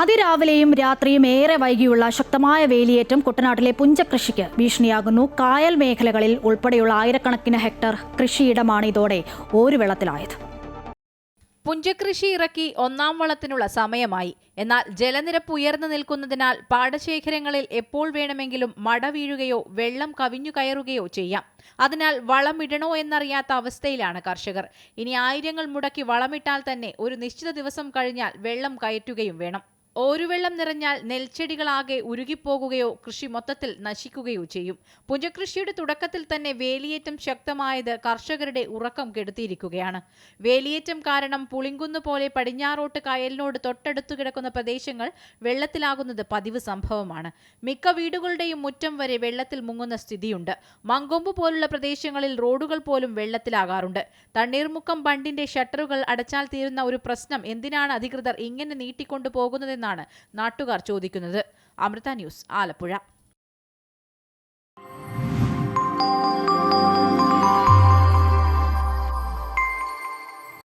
അതിരാവിലെയും രാത്രിയും ഏറെ വൈകിയുള്ള ശക്തമായ വേലിയേറ്റം കുട്ടനാട്ടിലെ പുഞ്ചകൃഷിക്ക് ഭീഷണിയാകുന്നു. കായൽ മേഖലകളിൽ ഉൾപ്പെടെയുള്ള ആയിരക്കണക്കിന് ഹെക്ടർ കൃഷിയിടമാണ് ഇതോടെ ഒരു വെള്ളത്തിലായത്. പുഞ്ചകൃഷി ഇറക്കി ഒന്നാം വളത്തിനുള്ള സമയമായി. എന്നാൽ ജലനിരപ്പ് ഉയർന്നു നിൽക്കുന്നതിനാൽ പാടശേഖരങ്ങളിൽ എപ്പോൾ വേണമെങ്കിലും മട വീഴുകയോ വെള്ളം കവിഞ്ഞു കയറുകയോ ചെയ്യാം. അതിനാൽ വളമിടണോ എന്നറിയാത്ത അവസ്ഥയിലാണ് കർഷകർ. ഇനി ആയിരങ്ങൾ മുടക്കി വളമിട്ടാൽ തന്നെ ഒരു നിശ്ചിത ദിവസം കഴിഞ്ഞാൽ വെള്ളം കയറ്റുകയും വേണം. ഓരുവെള്ളം നിറഞ്ഞാൽ നെൽച്ചെടികളാകെ ഉരുകിപ്പോകുകയോ കൃഷി മൊത്തത്തിൽ നശിക്കുകയോ ചെയ്യും. പുഞ്ചകൃഷിയുടെ തുടക്കത്തിൽ തന്നെ വേലിയേറ്റം ശക്തമായത് കർഷകരുടെ ഉറക്കം കെടുത്തിയിരിക്കുകയാണ്. വേലിയേറ്റം കാരണം പുളിങ്കുന്ന് പോലെ പടിഞ്ഞാറോട്ട് കായലിനോട് തൊട്ടടുത്തു കിടക്കുന്ന പ്രദേശങ്ങൾ വെള്ളത്തിലാകുന്നത് പതിവ് സംഭവമാണ്. മിക്ക വീടുകളുടെയും മുറ്റം വരെ വെള്ളത്തിൽ മുങ്ങുന്ന സ്ഥിതിയുണ്ട്. മങ്കൊമ്പ് പോലുള്ള പ്രദേശങ്ങളിൽ റോഡുകൾ പോലും വെള്ളത്തിലാകാറുണ്ട്. തണ്ണീർമുക്കം ബണ്ടിന്റെ ഷട്ടറുകൾ അടച്ചാൽ തീരുന്ന ഒരു പ്രശ്നം എന്തിനാണ് അധികൃതർ ഇങ്ങനെ നീട്ടിക്കൊണ്ടു പോകുന്നതെന്നാണ് നാട്ടുകാർ ചോദിക്കുന്നത്. അമൃത ന്യൂസ് ആലപ്പുഴ.